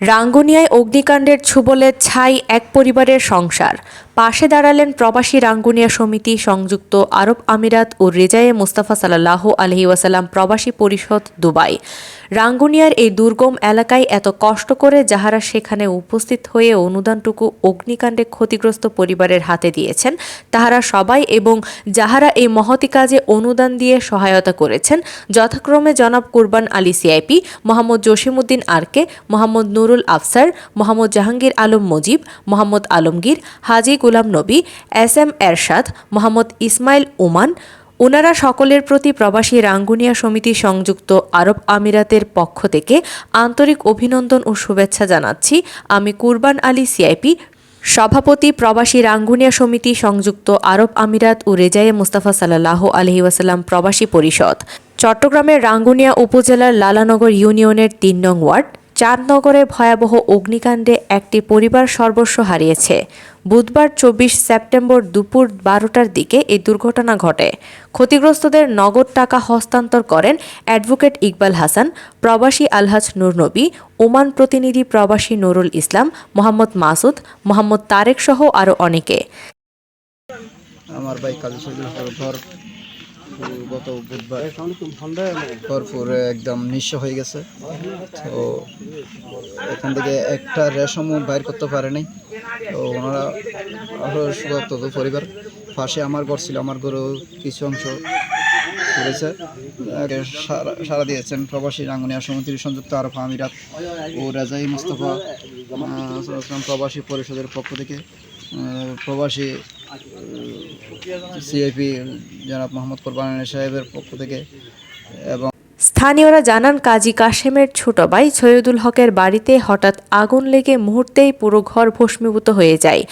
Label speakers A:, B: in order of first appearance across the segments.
A: রাঙ্গুনিয়ায় অগ্নিকাণ্ডের ছুবলে ছাই এক পরিবারের সংসার। পাশে দাঁড়ালেন প্রবাসী রাঙ্গুনিয়া সমিতি সংযুক্ত আরব আমিরাত ও রেজায়ে মুস্তাফা সাল্লাহ আলহি প্রবাসী পরিষদ দুবাই। রাঙ্গুনিয়ার এই দুর্গম এলাকায় এত কষ্ট করে যাহারা সেখানে উপস্থিত হয়ে অনুদানটুকু অগ্নিকাণ্ডে ক্ষতিগ্রস্ত পরিবারের হাতে দিয়েছেন, তাহারা সবাই এবং যাহারা এই মহতি কাজে অনুদান দিয়ে সহায়তা করেছেন, যথাক্রমে জনাব Kurban Ali CIP, Mohammad Jasimuddin RK, Mohammad Nurul Afsar, Mohammad Jahangir Alam Mujib, Mohammad Alamgir, Haji Gulam Nabi S M Ershad, Mohammad Ismail Oman ওনারা সকলের প্রতি প্রবাসী রাঙ্গুনিয়া সমিতি সংযুক্ত আরব আমিরাতের পক্ষ থেকে আন্তরিক অভিনন্দন ও শুভেচ্ছা জানাচ্ছি। আমি কুরবান আলী সিআইপি, সভাপতি প্রবাসী রাঙ্গুনিয়া সমিতি সংযুক্ত আরব আমিরাত ও রেজায়ে মুস্তাফা সাল্লাহ আলহি ওয়াসাল্লাম প্রবাসী পরিষদ। চট্টগ্রামের রাঙ্গুনিয়া উপজেলার লালানগর ইউনিয়নের তিন নং ওয়ার্ড। চাঁদনগরে ভয়াবহ অগ্নিকাণ্ডে একটি পরিবার সর্বস্ব হারিয়েছে। বুধবার চব্বিশ সেপ্টেম্বর দুপুর বারোটার দিকে এই দুর্ঘটনা ঘটে। ক্ষতিগ্রস্তদের নগদ টাকা হস্তান্তর করেন অ্যাডভোকেট ইকবাল হাসান, প্রবাসী আলহাজ নূর নবী, ওমান প্রতিনিধি প্রবাসী নুরুল ইসলাম, মোহাম্মদ মাসুদ, মোহাম্মদ তারেক সহ আরও অনেকে।
B: আমার ভাই ঘর গত বুধবার ঘর পুরো একদম নিঃস্ব হয়ে গেছে। তো এখান থেকে একটা রেশমও বাইর করতে পারে নাই। তো ওনারা আরও সুগত পরিবার। পাশে আমার ঘর ছিল আমার ঘরেও কিছু অংশ করেছে সারা দিয়েছেন প্রবাসী রাঙ্গুনিয়া সমিতির সংযুক্ত আরব আমিরাত ও রাজাই মুস্তফা প্রবাসী পরিষদের পক্ষ থেকে প্রবাসী সিএপি জনাব মোহাম্মদ কোরবান সাহেবের পক্ষ থেকে এবং
A: স্থানীয়রা জানান, কাজী কাশেমের ছোট ভাই সৈয়দুল হকের বাড়িতে হঠাৎ আগুন লেগে মুহূর্তেই পুরো ঘর ভস্মীভূত হয়ে যায়।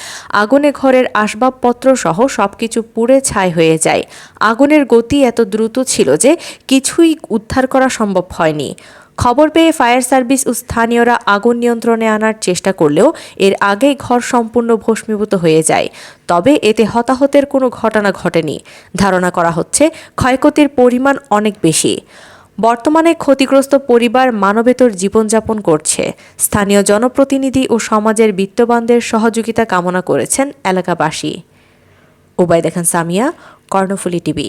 A: আগুনে ঘরের আসবাবপত্র সহ সবকিছু পুড়ে ছাই হয়ে যায়। আগুনের গতি এত দ্রুত ছিল যে কিছুই উদ্ধার করা সম্ভব হয়নি। খবর পেয়ে ফায়ার সার্ভিস ও স্থানীয়রা আগুন নিয়ন্ত্রণে আনার চেষ্টা করলেও এর আগেই ঘর সম্পূর্ণ ভস্মীভূত হয়ে যায়। তবে এতে হতাহতের কোনো ঘটনা ঘটেনি। ধারণা করা হচ্ছে ক্ষয়ক্ষতির পরিমাণ অনেক বেশি। বর্তমানে ক্ষতিগ্রস্ত পরিবার মানবেতর জীবনযাপন করছে। স্থানীয় জনপ্রতিনিধি ও সমাজের বিত্তবানদের সহযোগিতা কামনা করেছেন এলাকাবাসী। ওবায়দা খান সামিয়া, কর্ণফুলী টিভি।